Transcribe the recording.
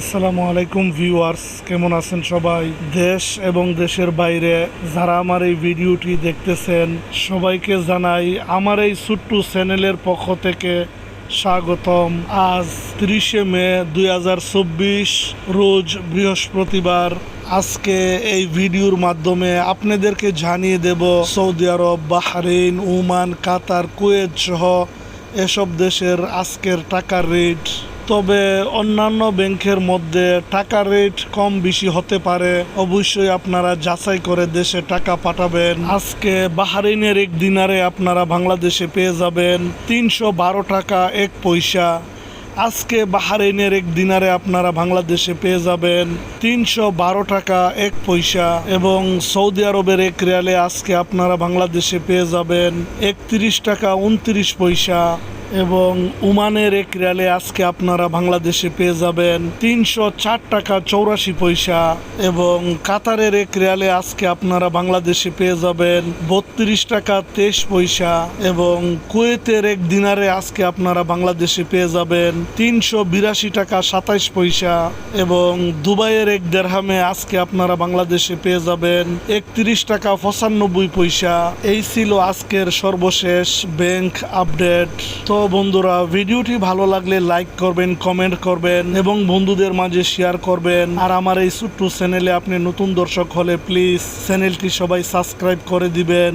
আসসালামু আলাইকুম ভিউয়ার্স, কেমন আছেন সবাই? দেশ এবং দেশের বাইরে যারা আমার এই ভিডিওটি দেখতেছেন, সবাইকে জানাই আমার এই ছোট্ট চ্যানেলের পক্ষ থেকে স্বাগতম। আজ তিরিশে মে দু হাজার চব্বিশ, রোজ বৃহস্পতিবার। আজকে এই ভিডিওর মাধ্যমে আপনাদেরকে জানিয়ে দেব, Saudi Arab Bahrain Oman, Qatar, Kuwait সহ এসব দেশের আজকের টাকার রেট। তবে অন্যান্য ব্যাংকের মধ্যে টাকার রেট কম বেশি হতে পারে। অবশ্যই আপনারা যাচাই করে দেশে টাকা পাঠাবেন। আজকে বাহারিনের এক দিনারে আপনারা বাংলাদেশে পেয়ে যাবেন তিনশো বারো টাকা এক পয়সা। আজকে বাহারিনের এক দিনারে আপনারা বাংলাদেশে পেয়ে যাবেন তিনশো বারো টাকা এক পয়সা এবং সৌদি আরবের এক রিয়ালে আজকে আপনারা বাংলাদেশে পেয়ে যাবেন একত্রিশ টাকা উনত্রিশ পয়সা। এবং উমানের এক রিয়ালে আজকে আপনারা বাংলাদেশে পেয়ে যাবেন তিনশো চার টাকা চৌরাশি পয়সা এবং কাতারের এক রিয়ালে আজকে আপনারা বাংলাদেশে পেয়ে যাবেন বত্রিশ টাকা তেইশ পয়সা এবং কুয়েতের এক দিনারে আজকে আপনারা বাংলাদেশে পেয়ে যাবেন তিনশো বিরাশি টাকা সাতাইশ পয়সা এবং দুবাইয়ের এক দেড়হামে আজকে আপনারা বাংলাদেশে পেয়ে যাবেন একত্রিশ টাকা পঁচানব্বই পয়সা। এই ছিল আজকের সর্বশেষ ব্যাংক আপডেট। তো বন্ধুরা, ভিডিওটি ভালো লাগলে লাইক করবেন কমেন্ট করবেন এবং বন্ধুদের মাঝে শেয়ার করবেন। আর আমার এই ছোট্ট চ্যানেলে আপনি নতুন দর্শক হলে প্লিজ চ্যানেলটি সবাই সাবস্ক্রাইব করে দিবেন।